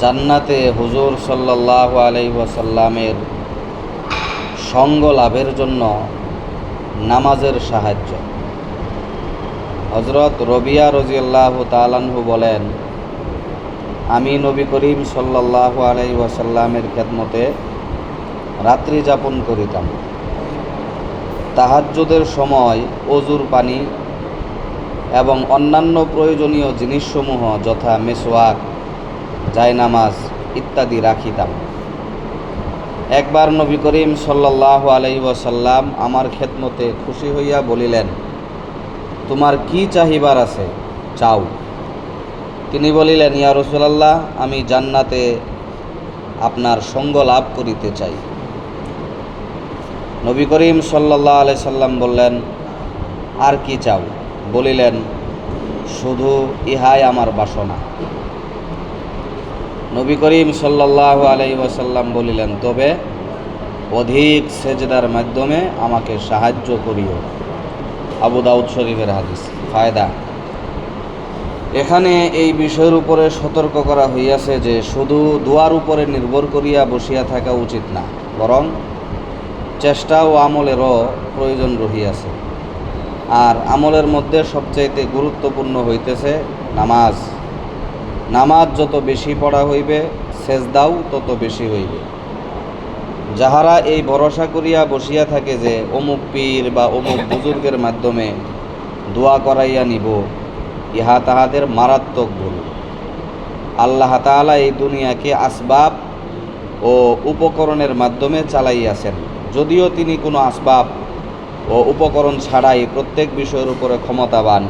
জান্নাতে হুজুর সাল্লাল্লাহু আলাইহি ওয়াসাল্লামের সঙ্গ লাভের জন্য নামাজের সাহায্য। হজরত রবিয়া রজিয়াল্লাহু তালানহু বলেন, আমি নবী করিম সাল্লাল্লাহু আলাইহি ওয়াসাল্লামের খেদমতে রাত্রি যাপন করিতাম। তাহাজ্জুদের সময় অজুর পানি এবং অন্যান্য প্রয়োজনীয় জিনিসসমূহ যথা মেসোয়াক জায়নামাজ ইত্যাদি রাখিতাম। একবার নবী করিম সাল্লাহ ওয়াসাল্লাম আমার খেদমতে খুশি হইয়া বলিলেন, তোমার কি চাহিবার আছে? চাও। তিনি বলিলেন, ইয়া রসুলাল্লাহ, আমি জান্নাতে আপনার সঙ্গ লাভ করিতে চাই। নবী করিম সাল্লাহ আলাই সাল্লাম বললেন, আর কি চাও? বলিলেন, শুধু ইহাই আমার বাসনা। নবী করিম সাল্লাহ আলাই বলিলেন, তবে অধিক সেজদার মাধ্যমে আমাকে সাহায্য করিও। আবু দাউদ শরীফের হাদিস, ফায়দা। এখানে এই বিষয়ের উপরে সতর্ক করা হইয়াছে যে, শুধু দোয়ার উপরে নির্ভর করিয়া বসিয়া থাকা উচিত না, বরং চেষ্টা ও আমলেরও প্রয়োজন রহিয়াছে। আর আমলের মধ্যে সবচাইতে গুরুত্বপূর্ণ হইতেছে নামাজ। নামাজ যত বেশি পড়া হইবে, সেজদাও তত বেশি হইবে। যাহারা এই ভরসা করিয়া বসিয়া থাকে যে অমুক পীর বা অমুক বুজুর্গের মাধ্যমে দোয়া করাইয়া নিব, ইহা তাহাদের মারাত্মক ভুল। আল্লাহ তাআলা এই দুনিয়াকে আসবাব ও উপকরণের মাধ্যমে চালাইয়াছেন। যদিও তিনি কোনো আসবাব ও উপকরণ ছাড়াই প্রত্যেক বিষয়ের উপরে ক্ষমতাবান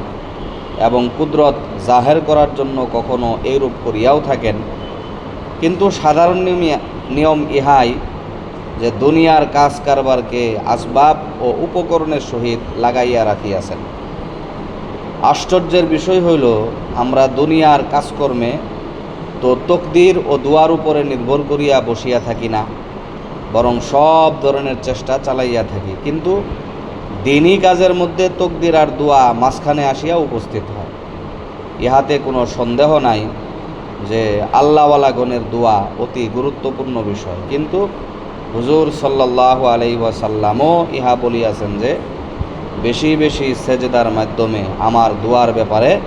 এবং কুদরত জাহের করার জন্য কখনো এইরূপ করিয়াও থাকেন। কিন্তু সাধারণ নিয়ম- ইহাই যে দুনিয়ার কাজ কারবারকে আসবাব ও উপকরণের সহিত লাগাইয়া রাখিয়াছেন। আশ্চর্যের বিষয় হইল, আমরা দুনিয়ার কাজকর্মে তো তকদির ও দুয়ার উপরে নির্ভর করিয়া বসিয়া থাকি না। বরং সব ধরনের চেষ্টা চালাইয়া থাকি। কিন্তু দিনই কাজের মধ্যে তকদির আর দোয়া মাঝখানে আসিয়া উপস্থিত হয়। ইহাতে কোনো সন্দেহ নাই যে আল্লাহওয়ালা গণের দোয়া অতি গুরুত্বপূর্ণ বিষয়। কিন্তু হুজুর সাল্লাহ আলাই ওয়াসাল্লামও ইহা বলিয়াছেন যে, বেশি বেশি সেজেদার মাধ্যমে আমার দোয়ার ব্যাপারে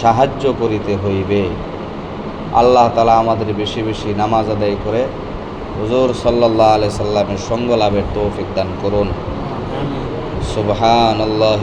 সাহায্য করিতে হইবে। আল্লাহ তালা আমাদের বেশি বেশি নামাজ আদায় করে হুজুর সাল্লাহ আলি সাল্লামের সঙ্গ লাভের তৌফিক দান করুন। সুবহান আল্লাহ